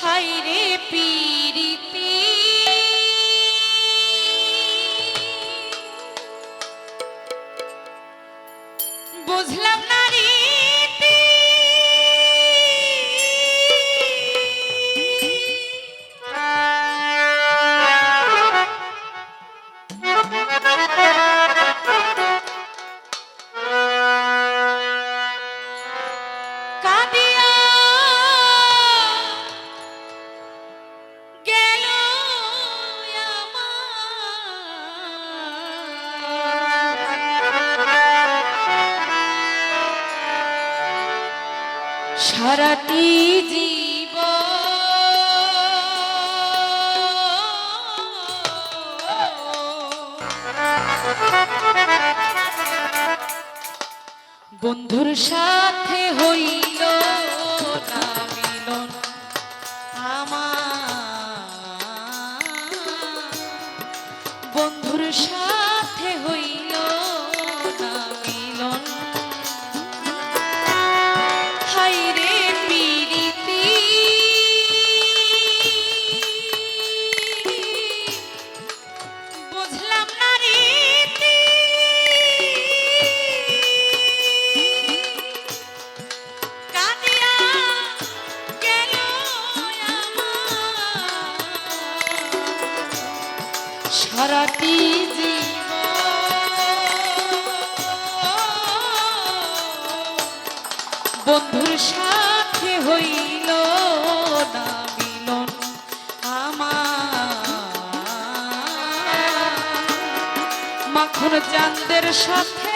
হাইরে পীড়িত সারাটি জীব বন্ধুর সাথে হই চাঁদের সাথে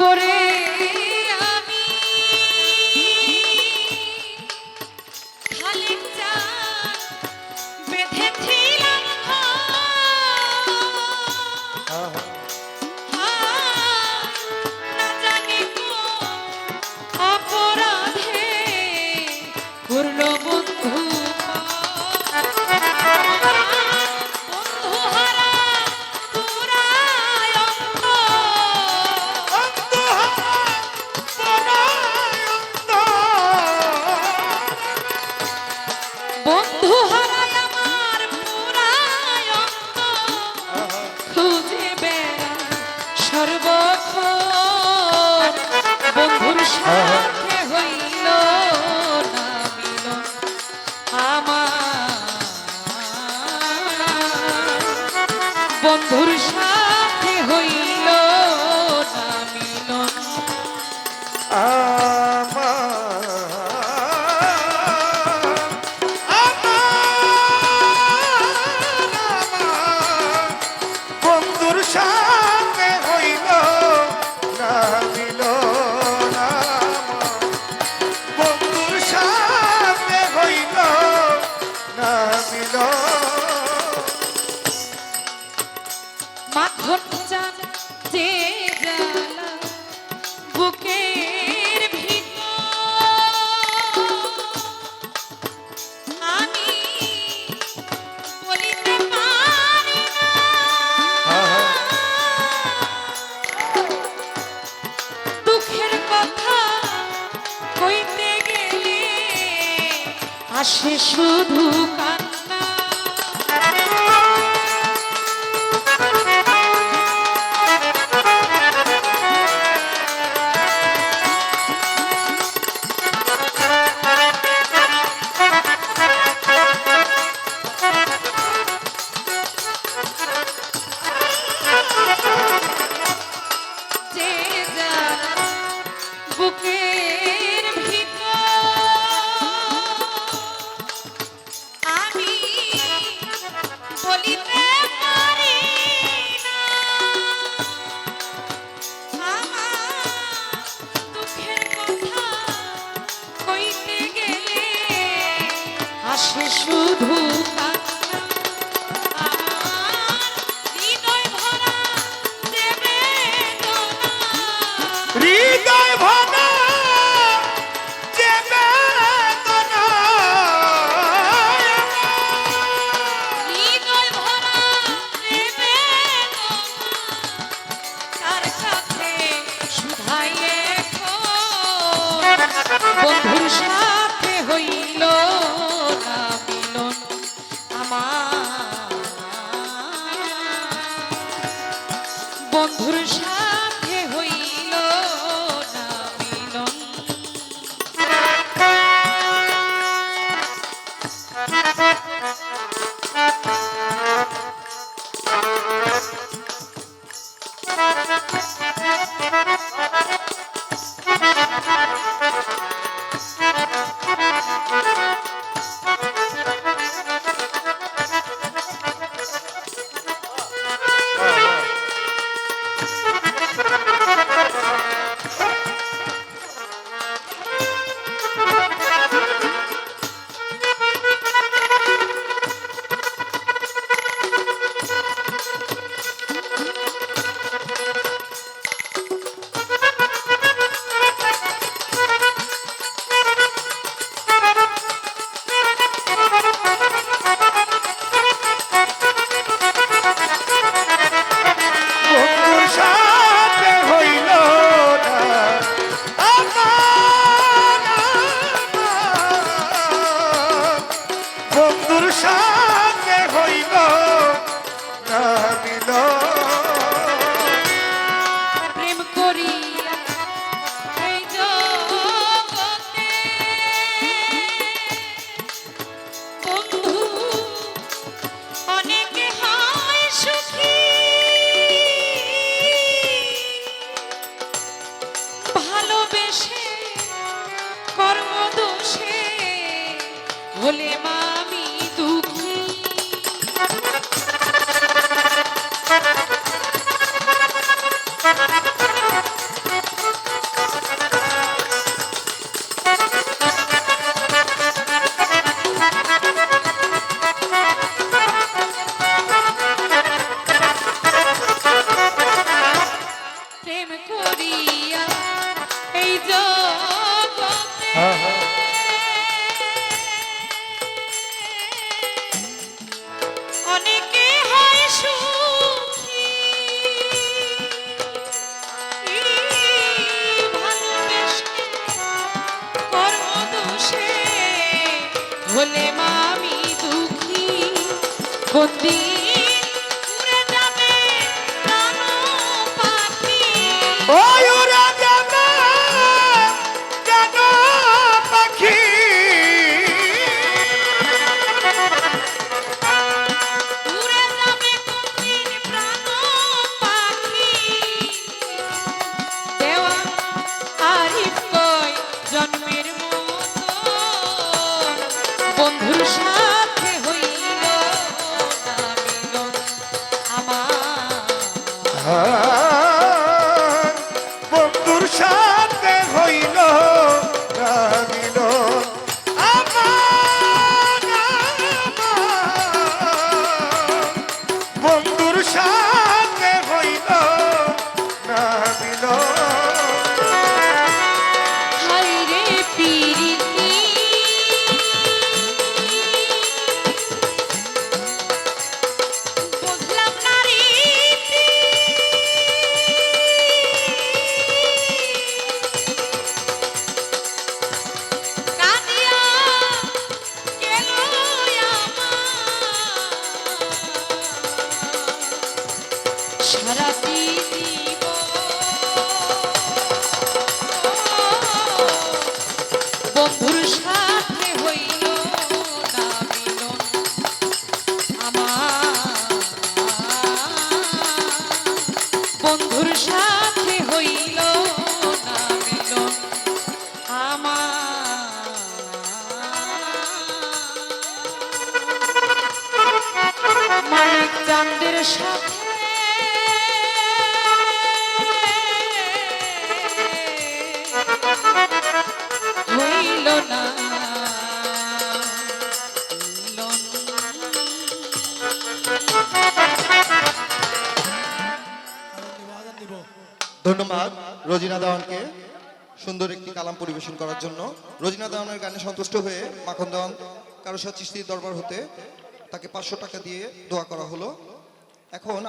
করে Ah. শুধু কান্না হলে মামি হলে মামি দুঃখী বন্দি 啊 রাতি ধন্যবাদ রোজিনা দেওয়ানকে সুন্দর একটি কালাম পরিবেশন করার জন্য। রোজিনা দেওয়ানের গানে সন্তুষ্ট হয়ে মাখন দেওয়ান কারও সাথে দরবার হতে তাকে পাঁচশো টাকা দিয়ে দোয়া করা হলো। এখন